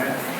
Amen.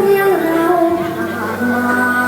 เรียองเราผ่านมา